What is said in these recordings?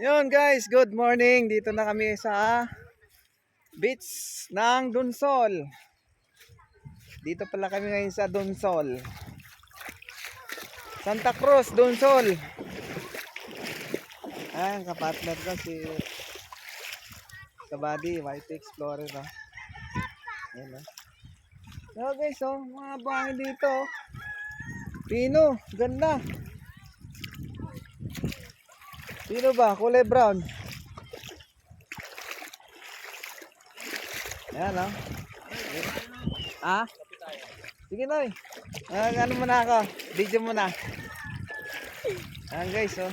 Yun guys, good morning. Dito na kami sa beach ng Dunsol. Dito pala kami ngayon sa Dunsol. Santa Cruz, Dunsol. Ayan, kapatner ko si Kabady, White Explorer. Oh. Ayan, oh. So guys, oh, mga bahay dito. oh. Pino, ganda. Pino ba? Kulay brown. Ayan, oh. Ah? Sige, Noy. Ah, ano muna ako? Video muna. Ayan, guys, oh.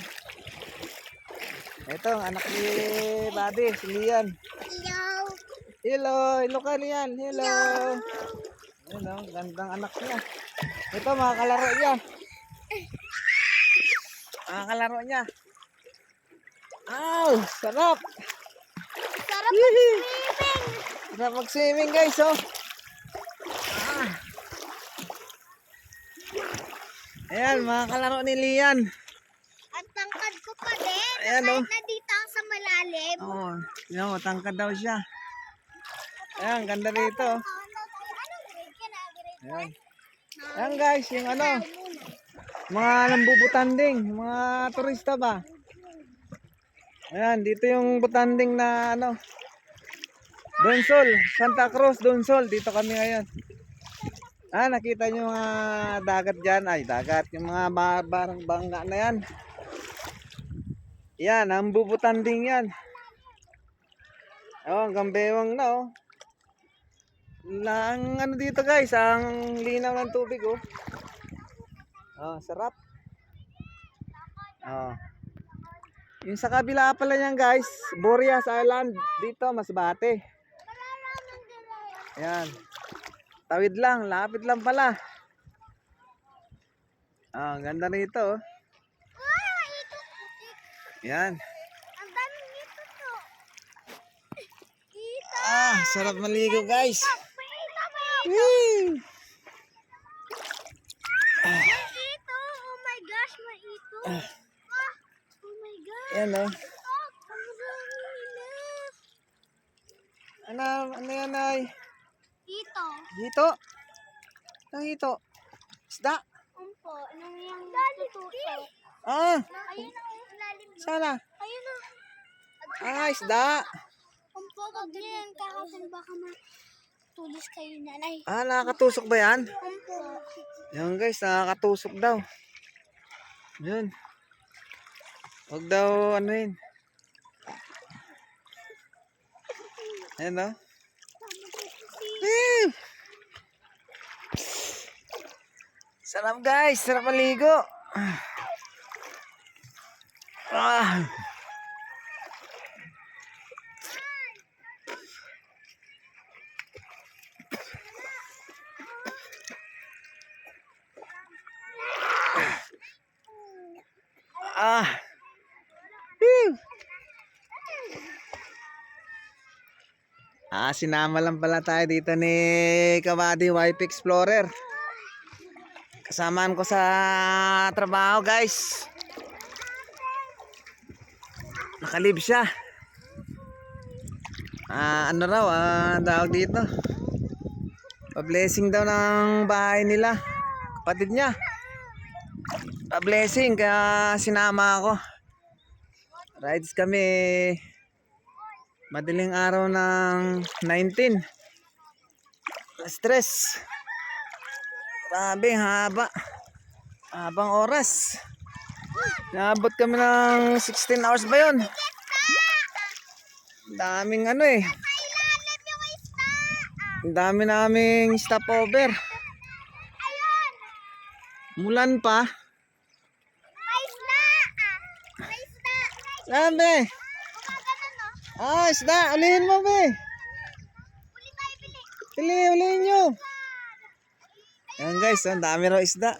Ito, anak ni Buddy, si Lian. Hello. Hello, hello ka Lian. Hello. Ayan, oh, gandang anak niya. Ito, mga kalaro niya. Mga kalaro niya. Aw, sarap. Sarap mag-swimming. Sarap mag-swimming guys, oh. Ah. Ayan, mga kalaro ni Lian. At tangkad ko pa din. Ayan, Kahit oh. na dito ako sa malalim. Oo, oh, yun, matangkad daw siya. Ayan, ganda rito. oh. Ayan. 1? Ayan guys, yung ano, mga nambubutanding, mga turista ba? Ayan, dito yung butanding na ano, Donsol, Santa Cruz, Donsol, dito kami ngayon. Ah, nakita nyo mga dagat dyan, ay dagat, yung mga ba- barang bangga na yan. Yan, ang bubutanding yan. Oh, hanggang bewang na oh. Na, ang ano dito guys, ang linaw ng tubig oh. Oh, sarap. Oh. Yung sa kabila pala niyan guys, Boreas Island, dito Masbate. Ayan. Tawid lang, lapit lang pala. Ah, ang ganda nito. oh. Ah, ito. Yan. Ang daming ito to. Ito. Ah, sarap maligo guys. Whee! May ito. Oh my gosh, may ito. Ah. Oh my gosh. Yan oh. Oh. Ano, ano yan ay? Dito. Hito. Ang hito. Isda. Umpo. Nang yung tutusok. Ah, Ayun ang ilalim. sana. Ayun ang. Ah, isda. Umpo, pag ganyan kakasin baka matulis kayo nanay. Ah, nakakatusok ba yan? Umpo. Yan guys, nakakatusok daw. Yan. Huwag daw ano yun. Ayan o. Sarap guys, sarap maligo. Ah. Ah. Sinama lang pala tayo dito ni Kabady Wife Explorer. Kasamaan ko sa trabaho, guys. Nakalib siya. Ah, ano raw, ah, tawag dito. Pa-blessing daw ng bahay nila. Kapatid niya. Pa-blessing, kaya sinama ako. Rides kami madaling araw ng 19. Stress. Grabe, haba. Habang oras. Naabot kami ng 16 hours ba yun? Daming ano eh. Ang dami naming stopover. Mulan pa. May. Ah, isda. Ulihin mo, be. Uli tayo bili. Pili, ulihin nyo. Ayan guys, ang dami raw isda.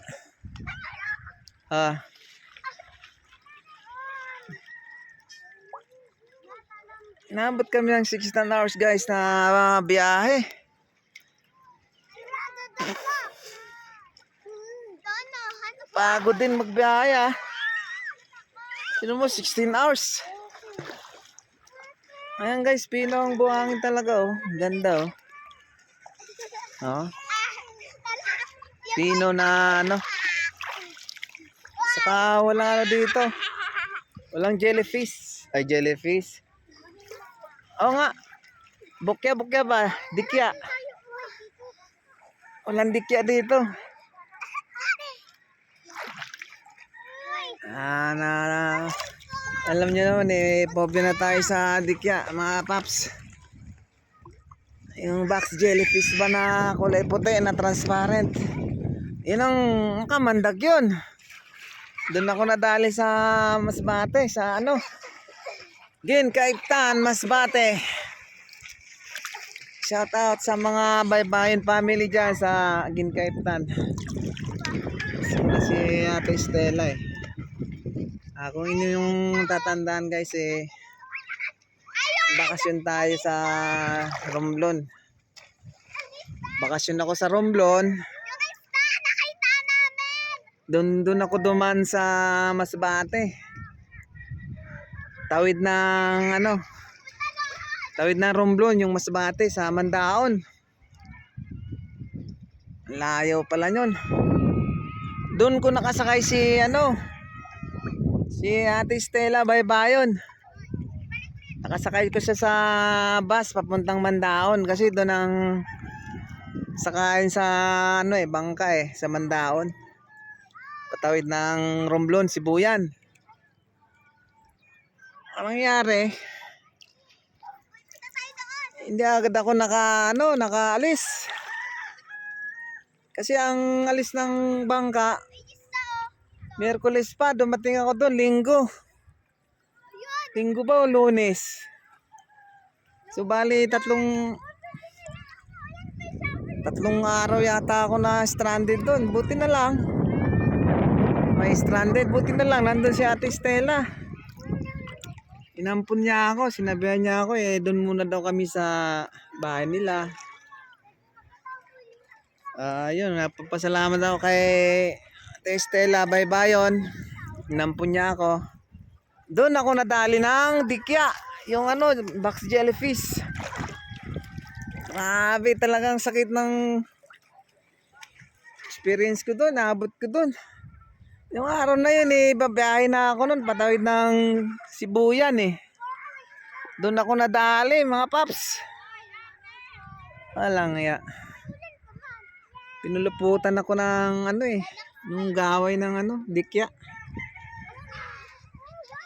Ah. Naabot kami ng 16 hours guys na ah, biyahe. Pagod din magbiyahe ah. Sino mo, 16 hours. Ayan guys, pino ang buhangin talaga oh. Ganda oh. Oh, pino na ano. Saka wala na dito. Walang jellyfish. Ay, jellyfish. Oo nga. Bukya, bukya ba? Dikya. Walang dikya dito. Ah, na, na. Alam niyo naman eh, pobre na tayo sa dikya, mga paps. Yung box jellyfish ba na kulay puti na transparent. Yun ang kamandag yun. Doon ako nadali sa Masbate, sa ano. Gin, Kaiptan, Masbate. Shout out sa mga baybayin family dyan sa Gin Kaiptan. Kasama si Ate Stella eh. Ah, kung inyo yung tatandaan guys eh, bakasyon tayo sa Romblon. Bakasyon ako sa Romblon. Doon doon ako duman sa Masbate. Tawid ng ano? Tawid ng Romblon yung Masbate sa Mandaon. Layo pala yun. Doon ko nakasakay si ano? Si Ate Stella Baybayon. Nakasakay ko siya sa bus papuntang Mandaon kasi doon ang sakayin sa ano eh bangka eh sa Mandaon patawid ng Romblon, Sibuyan. Ang nangyari, hindi agad ako naka, ano, nakaalis. Kasi ang alis ng bangka, Miyerkules pa, dumating ako doon, linggo. Linggo ba o lunes? So bali, tatlong tatlong araw yata ako na stranded doon. Buti na lang. May stranded. Buti na lang. Nandun si Ate Stella. Inampun niya ako. Sinabihan niya ako eh. Doon muna daw kami sa bahay nila. Ah, yun. Napapasalamat ako kay Ate Stella. Bye-bye Inampun niya ako. Doon ako nadali ng dikya. Yung ano, box jellyfish. Grabe talagang sakit ng experience ko doon. Naabot ko doon. Yung araw na yun eh, babiyahe na ako nun, patawid ng Sibuyan eh. Doon ako nadali, mga paps. Walang ya. Pinuluputan ako ng ano eh, yung gaway ng ano, dikya.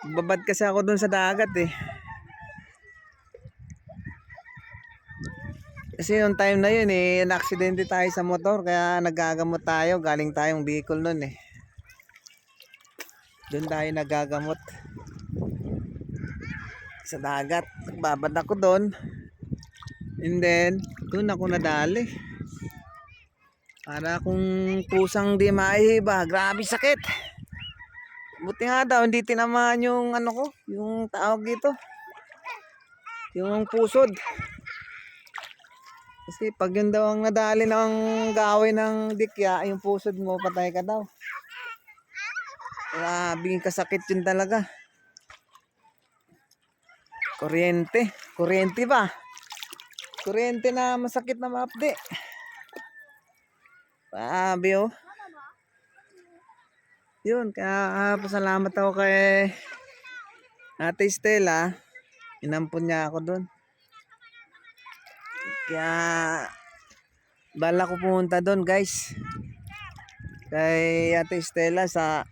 Babad kasi ako doon sa dagat eh. Kasi yung time na yun eh, na-aksidente tayo sa motor kaya nagagamot tayo, galing tayong Bicol nun eh. Doon tayo nagagamot. Sa dagat. Nagbabad ako doon. And then, doon ako nadali. Para kung pusang di maihiba. Grabe sakit. Buti nga daw, hindi tinamaan yung ano ko. Yung tawag dito. Yung pusod. Kasi pag yun daw ang nadali ng gawin ng dikya, yung pusod mo, patay ka daw. Grabe kasakit yun talaga. Kuryente. Kuryente ba? Kuryente na masakit na maapde. Grabe oh. Yun, kaya ah, pasalamat ako kay Ate Stella. Inampun niya ako doon. Kaya bala ko pumunta doon guys. Kay Ate Stella sa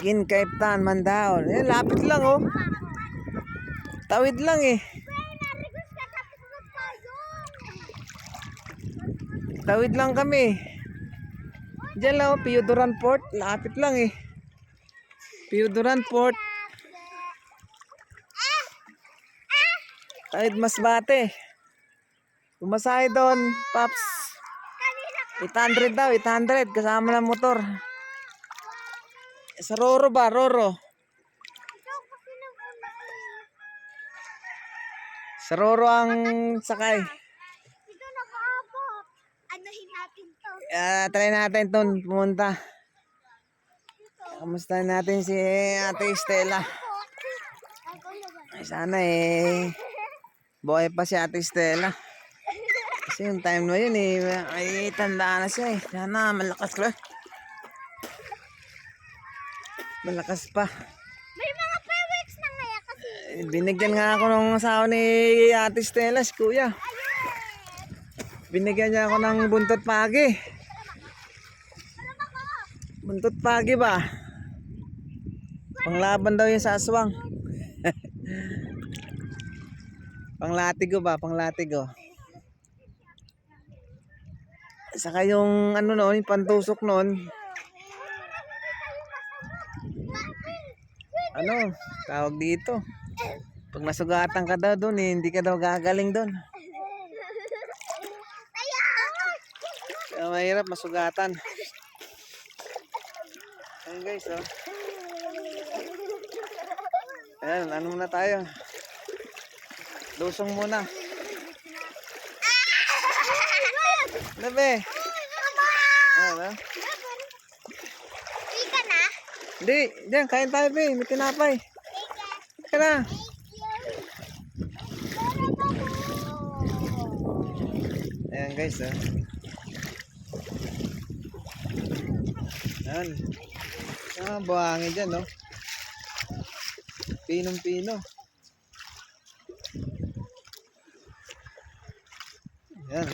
Gin Kaiptan, Mandaon. Eh, lapit lang oh. Tawid lang eh. Tawid lang kami. Diyan lang oh, Port. Lapit lang eh. Piyuduran Port. Tawid Masbate. Pumasahe doon, Paps. 800 daw, 800. Kasama ng motor. Sa Roro ba? Roro. Sa Roro ang sakay. Ito nakaabot. Anahin natin to. Ah, try natin ton pumunta. Kamusta natin si Ate Stella? Ay, sana eh. Buhay pa si Ate Stella. Kasi yung time na yun eh. Ay, tanda na siya eh. Sana malakas pa. Malakas pa. May mga fireworks na ngaya kasi. Binigyan nga ako ng asawa ni Ate Stella, si Kuya. Binigyan niya ako ng buntot pagi. Buntot pagi ba? Panglaban daw yun sa aswang. Panglatigo ba? Panglatigo. Saka yung ano noon, yung pantusok noon. Ano? Tawag dito. Pag nasugatan ka daw doon, eh, hindi ka daw gagaling doon. Mahirap masugatan. Ayun guys, oh. Ayan, ano muna tayo? Lusong muna. Labi. Ano? Ika na? Hindi, diyan, kain tayo, be. May tinapay. Ka na. Ayan guys, oh. Ayan. Ah, buhangin dyan, no? Pinong-pino. Ayan.